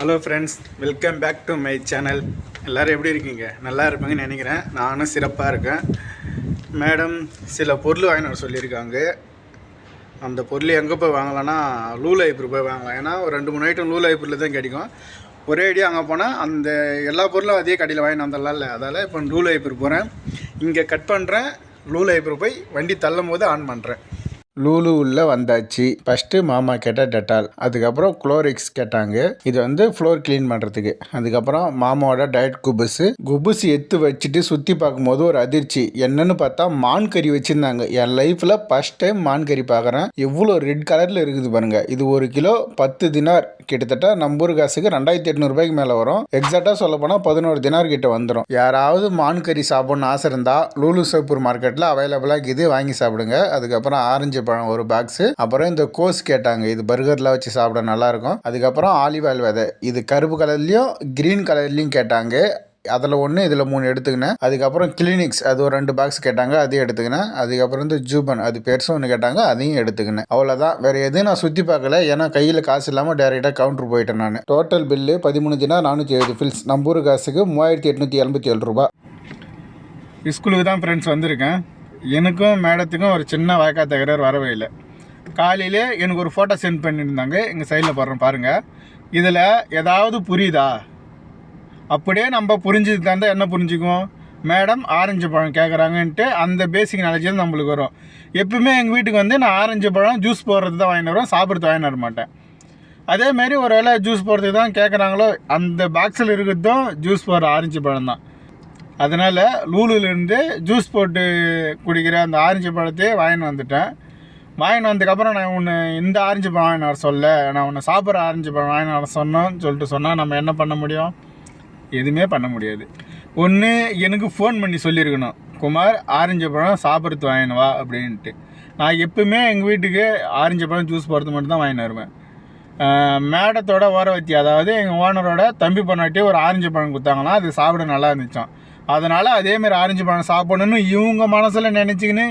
Hello friends welcome back to my channel எல்லோரும் எப்படி இருக்கீங்க? நல்லா இருப்பீங்கன்னு நினைக்கிறேன். நானும் சிறப்பாக இருக்கேன். மேடம் சில பொருள் வாங்கினு சொல்லியிருக்காங்க. அந்த பொருள் எங்கே போய் வாங்கலான்னா லூ ஐப்பூர் போய் வாங்கலாம். ஏன்னா ஒரு ரெண்டு மூணு ஐட்டம் லூ ஐப்பூரில் தான் கிடைக்கும். ஒரே அடியாக அங்கே போனால் அந்த எல்லா பொருளும் அதே கடையில் வாங்கிட்டு இல்லை அதால் இப்போ லூ ஐப்பூர் போகிறேன் இங்கே கட் பண்ணுறேன் லூ ஐப்பூர் போய் வண்டி தள்ளும் போது ஆன் பண்ணுறேன் லூலு உள்ள வந்தாச்சு. ஃபஸ்ட்டு மாமா கேட்டால் டெட்டால். அதுக்கப்புறம் குளோரிக்ஸ் கேட்டாங்க. இது வந்து ஃப்ளோர் க்ளீன் பண்ணுறதுக்கு அதுக்கப்புறம் மாமாவோட டயட் குபுஸு குபுஸ் எடுத்து வச்சுட்டு சுற்றி பார்க்கும்போது ஒரு அதிர்ச்சி. என்னன்னு பார்த்தா மான் கறி வச்சுருந்தாங்க. என் லைஃப்பில் ஃபஸ்ட் டைம் மான் கறி பார்க்குறேன். எவ்வளோ ரெட் கலரில் இருக்குது பாருங்கள் இது ஒரு கிலோ பத்து தினார். கிட்டத்தட்ட நம்ம ஊர் காசுக்கு ரெண்டாயிரத்தி எட்நூறுபாய்க்கு மேலே வரும். எக்ஸாக்டாக சொல்ல போனால் பதினோரு தினார் கிட்ட வந்துடும் யாராவது மான் கறி சாப்பிட்ணுன்னு ஆசை இருந்தால் லூலு சோப்பூர் மார்க்கெட்டில் அவைலபிளாக இருக்குது வாங்கி சாப்பிடுங்க. அதுக்கப்புறம் ஆரஞ்சு பழம் ஒரு பாக்ஸு அப்புறம் இந்த கோஸ் கேட்டாங்க. இது பர்கரில் வச்சு சாப்பிட நல்லாயிருக்கும் அதுக்கப்புறம் ஆலிவ் ஆயில் விதை. இது கருப்பு கலர்லேயும் க்ரீன் கலர்லேயும் கேட்டாங்க. அதில் ஒன்று இதில் மூணு எடுத்துக்கினேன். அதுக்கப்புறம் கிளினிக்ஸ் அது ஒரு ரெண்டு பாக்ஸ் கேட்டாங்க அதையும் எடுத்துக்கினேன். அதுக்கப்புறம் வந்து ஜூபன் அது பெருசும் ஒன்று கேட்டாங்க அதையும் எடுத்துக்கினேன். அவ்வளோதான் வேறு எதுவும் நான் சுற்றி பார்க்கல. ஏன்னா கையில் காசு இல்லாமல் டேரெக்டாக கவுண்டர் போயிட்டேன் நான். டோட்டல் பில்லு பதிமூணு தினா நானூற்றி எழுபது ஃபில்ஸ் நம்ம ஊர் காசுக்கு மூவாயிரத்தி எட்நூற்றி எண்பத்தி ஏழு ரூபா ஸ்கூலுக்கு தான் ஃப்ரெண்ட்ஸ் வந்திருக்கேன். எனக்கும் மேடத்துக்கும் ஒரு சின்ன வாய்க்கா தகராறு வரவே இல்லை. காலையிலே எனக்கு ஒரு ஃபோட்டோ சென்ட் பண்ணியிருந்தாங்க. எங்கள் சைடில் போடுறோம் பாருங்கள் இதில் ஏதாவது புரியுதா? அப்படியே நம்ம புரிஞ்சது தந்தால் என்ன புரிஞ்சுக்குவோம்? மேடம் ஆரஞ்சு பழம் கேட்குறாங்கன்ட்டு அந்த பேசிக் நாலேஜ் தான் நம்மளுக்கு வரும். எப்பவுமே எங்கள் வீட்டுக்கு வந்து நான் ஆரஞ்சு பழம் ஜூஸ் போடுறது தான் வாங்கிட்டு வருவேன் சாப்பிட்றது வாங்கிட்டு வர மாட்டேன். அதேமாரி ஒரு வேளை ஜூஸ் போடுறதுக்கு தான் கேட்குறாங்களோ அந்த பாக்ஸில் இருக்கிறதும் ஜூஸ் போடுற ஆரஞ்சு பழம் தான். அதனால் லூலுலேருந்து ஜூஸ் போட்டு குடிக்கிற அந்த ஆரஞ்சு பழத்தையே வாங்கின்னு வந்துட்டேன். வாங்கின்னு வந்ததுக்கப்புறம் நான் உன்னை இந்த ஆரஞ்சு பழம் வாங்கின்னு வர சொல்ல நான் உன்னை சாப்பிட்ற ஆரஞ்சு பழம் வாங்கின்னு வர சொன்னோன்னு சொல்லிட்டு சொன்னால் நம்ம என்ன பண்ண முடியும்? எதுவுமே பண்ண முடியாது. ஒன்று எனக்கு ஃபோன் பண்ணி சொல்லியிருக்கணும் குமார் ஆரஞ்சு பழம் சாப்பிட்றது வாங்கினு வா அப்படின்ட்டு. நான் எப்பவுமே எங்கள் வீட்டுக்கு ஆரஞ்சு பழம் ஜூஸ் போகிறது மட்டும் தான் வாங்கினு வருவேன். மேடத்தோட மேடத்தோட ஓரவத்தி அதாவது எங்கள் ஓனரோட தம்பி பொண்ணாட்டி ஒரு ஆரஞ்சு பழம் கொடுத்தாங்கன்னா அது சாப்பிட நல்லா இருந்துச்சோம் அதனால் அதேமாரி ஆரஞ்சு பழம் சாப்பிடணும்னு இவங்க மனசில் நினச்சிக்கின்னு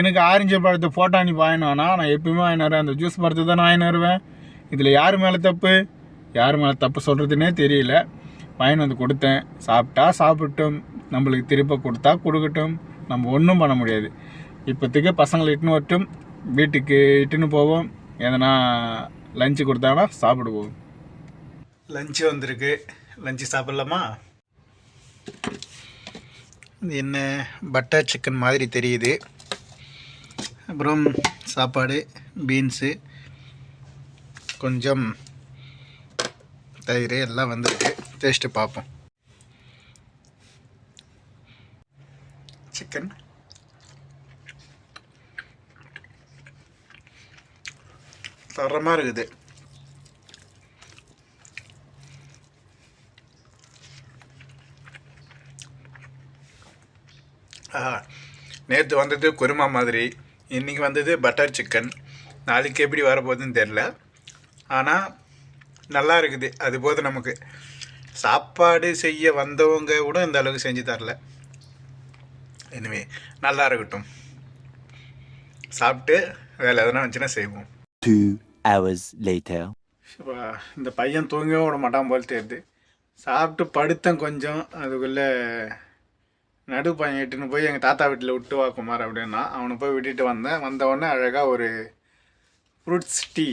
எனக்கு ஆரஞ்சு பழத்தை ஃபோட்டோ அனுப்பி வாங்கினானா நான் எப்பயுமே வாங்கினு வருவேன். அந்த ஜூஸ் பழத்தை தான் வாங்கினு வருவேன். இதில் யார் மேலே தப்பு யார் மேலே தப்பு சொல்கிறதுனே தெரியல. வாங்கின்னு வந்து கொடுத்தேன். சாப்பிட்டா சாப்பிட்டோம். நம்மளுக்கு திருப்ப கொடுத்தா கொடுக்கட்டும். நம்ம ஒன்றும் பண்ண முடியாது. இப்போத்துக்கு பசங்களை இட்டுன்னு வரட்டும். வீட்டுக்கு இட்டுன்னு போவோம். எதனா லஞ்சு கொடுத்தாங்கன்னா சாப்பிடுவோம். லஞ்சு வந்திருக்கு. லஞ்சு சாப்பிட்லாமா? இது என்ன? பட்டர் சிக்கன் மாதிரி தெரியுது. அப்புறம் சாப்பாடு பீன்ஸு கொஞ்சம் தயிர் எல்லாம் வந்திருக்கு. டேஸ்ட்டு பார்ப்போம் சிக்கன் தரமாக இருக்குது. நேற்று வந்தது குருமா மாதிரி இன்றைக்கி வந்தது பட்டர் சிக்கன் நாளைக்கு எப்படி வரப்போகுதுன்னு தெரில ஆனால் நல்லா இருக்குது. அது போதும் நமக்கு. சாப்பாடு செய்ய வந்தவங்க கூட இந்த அளவுக்கு செஞ்சு தரல. எனவே நல்லா இருக்கட்டும். சாப்பிட்டு வேலை எதனா வந்துச்சுன்னா செய்வோம். இந்த பையன் தூங்கவே விட மாட்டான் போல் தெரியுது. சாப்பிட்டு படுத்தேன் கொஞ்சம். அதுக்குள்ளே நடு பையன் இட்டுன்னு போய் எங்கள் தாத்தா வீட்டில் விட்டு வா குமார் அப்படின்னா அவனை போய் விட்டுட்டு வந்தேன். வந்த உடனே அழகாக ஒரு ஃப்ரூட்ஸ் டீ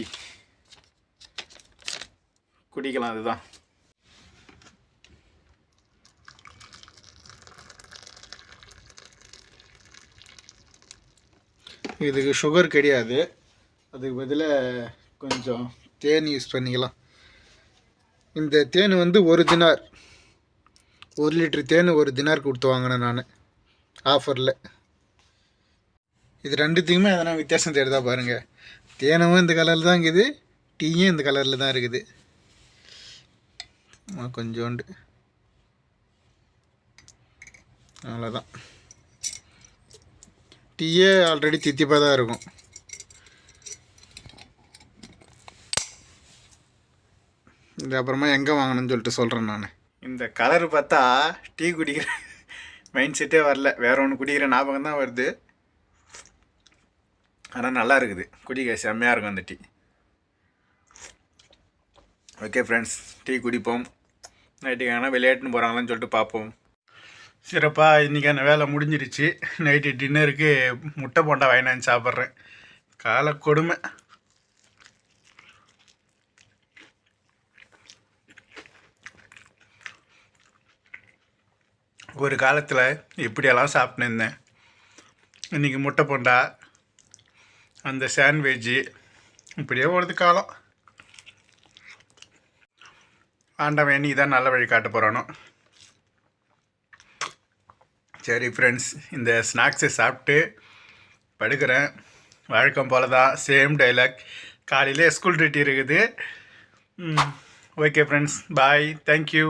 குடிக்கலாம் அதுதான். இதுக்கு சுகர் கிடையாது. அதுக்கு பதிலாக கொஞ்சம் தேன் யூஸ் பண்ணிக்கலாம். இந்த தேன் வந்து ஒரு தினார். ஒரு லிட்டர் தேன் ஒரு தினார் கொடுத்து வாங்கினேன் நான். ஆஃபரில் இது ரெண்டுத்துக்குமே எதனா வித்தியாசம் தெரியுதா பாருங்கள் தேனும் இந்த கலரில் தான் இருக்குது. டீயும் இந்த கலரில் தான் இருக்குது. கொஞ்சோண்டு. அவ்வளோதான் டீயே ஆல்ரெடி தித்திப்பாக தான் இருக்கும். இது அப்புறமா எங்கே வாங்கணும்னு சொல்லிட்டு சொல்கிறேன் நான். இந்த கலர் பார்த்தா டீ குடிக்கிற மைண்ட் செட்டே வரல. வேற ஒன்று குடிக்கிற ஞாபகம் தான் வருது. ஆனால் நல்லா இருக்குது. குடிக்க செம்மையாக இருக்கும் அந்த டீ. ஓகே ஃப்ரெண்ட்ஸ் டீ குடிப்போம். நைட்டுக்கு ஆனால் விளையாட்டுன்னு போகிறாங்களான்னு சொல்லிட்டு பார்ப்போம். சிறப்பாக இன்றைக்கான வேலை முடிஞ்சிருச்சு. நைட்டு டின்னருக்கு முட்டை போண்டா வாங்கினாந்து சாப்பிட்றேன். காலை கொடுமை. ஒரு காலத்தில் இப்படியெல்லாம் சாப்பிட்டு இருந்தேன். இன்றைக்கி முட்டை போண்டா அந்த சாண்ட்விட்ஜு இப்படியே ஓடுது காலம். ஆண்டவன் இன்னைக்கு தான் நல்ல வழி காட்ட போகிறானோ சரி ஃப்ரெண்ட்ஸ் இந்த ஸ்நாக்ஸை சாப்பிட்டு படுக்கிறேன். வழக்கம் போல தான் சேம் டைலாக் காலையில் ஸ்கூல் டியூட்டி இருக்குது. Okay friends bye thank you